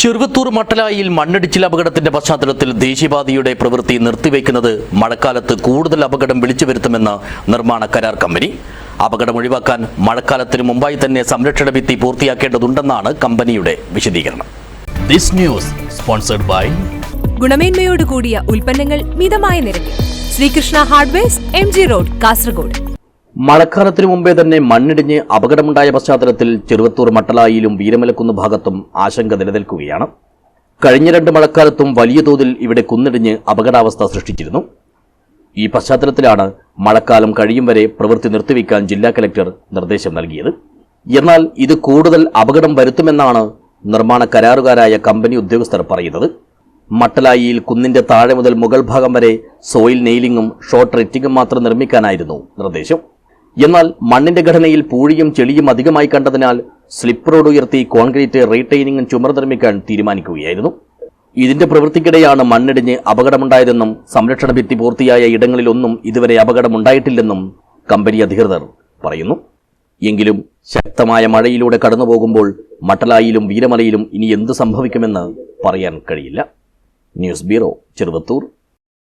ചെറുവത്തൂർ മട്ടലായിൽ മണ്ണിടിച്ചിൽ അപകടത്തിന്റെ പശ്ചാത്തലത്തിൽ ദേശീയപാതയുടെ പ്രവൃത്തി നിർത്തിവെക്കുന്നത് മഴക്കാലത്ത് കൂടുതൽ അപകടം വിളിച്ചു വരുത്തുമെന്ന് നിർമ്മാണ കരാർ കമ്പനി. അപകടം ഒഴിവാക്കാൻ മഴക്കാലത്തിന് മുമ്പായി തന്നെ സംരക്ഷണ ഭിത്തി പൂർത്തിയാക്കേണ്ടതുണ്ടെന്നാണ് കമ്പനിയുടെ വിശദീകരണം. ദിസ് ന്യൂസ് സ്പോൺസർഡ് ബൈ ഗുണമേന്മയോട് കൂടിയ ഉൽപ്പന്നങ്ങൾ മിതമായ നിരക്കിൽ. Srikrishna hardware M G road Kasaragod. മഴക്കാലത്തിനു മുമ്പേ തന്നെ മണ്ണിടിഞ്ഞ് അപകടമുണ്ടായ പശ്ചാത്തലത്തിൽ ചെറുവത്തൂർ മട്ടലായിലും വീരമലക്കുന്ന് ഭാഗത്തും ആശങ്ക നിലനിൽക്കുകയാണ്. കഴിഞ്ഞ രണ്ട് മഴക്കാലത്തും വലിയ തോതിൽ ഇവിടെ കുന്നിടിഞ്ഞ് അപകടാവസ്ഥ സൃഷ്ടിച്ചിരുന്നു. ഈ പശ്ചാത്തലത്തിലാണ് മഴക്കാലം കഴിയും വരെ പ്രവൃത്തി നിർത്തിവെക്കാൻ ജില്ലാ കലക്ടർ നിർദ്ദേശം നൽകിയത്. എന്നാൽ ഇത് കൂടുതൽ അപകടം വരുത്തുമെന്നാണ് നിർമ്മാണ കരാറുകാരായ കമ്പനി ഉദ്യോഗസ്ഥർ പറയുന്നത്. മട്ടലായിയിൽ കുന്നിന്റെ താഴെ മുതൽ മുകൾ ഭാഗം വരെ സോയിൽ നെയിലിംഗും ഷോർട്ട് റെറ്റിംഗും മാത്രം നിർമ്മിക്കാനായിരുന്നു നിർദ്ദേശം. എന്നാൽ മണ്ണിന്റെ ഘടനയിൽ പൂഴിയും ചെളിയും അധികമായി കണ്ടതിനാൽ സ്ലിപ്പ് റോഡ് ഉയർത്തി കോൺക്രീറ്റ് റീടൈനിങ്ങും ചുമർ നിർമ്മിക്കാൻ തീരുമാനിക്കുകയായിരുന്നു. ഇതിന്റെ പ്രവൃത്തിക്കിടെയാണ് മണ്ണിടിഞ്ഞ് അപകടമുണ്ടായതെന്നും സംരക്ഷണ ഭിത്തി പൂർത്തിയായ ഇടങ്ങളിലൊന്നും ഇതുവരെ അപകടമുണ്ടായിട്ടില്ലെന്നും കമ്പനി അധികൃതർ പറയുന്നു. എങ്കിലും ശക്തമായ മഴയിലൂടെ കടന്നുപോകുമ്പോൾ മട്ടലായിലും വീരമലയിലും ഇനി എന്ത് സംഭവിക്കുമെന്ന് പറയാൻ കഴിയില്ല. News bureau Cheruvathur.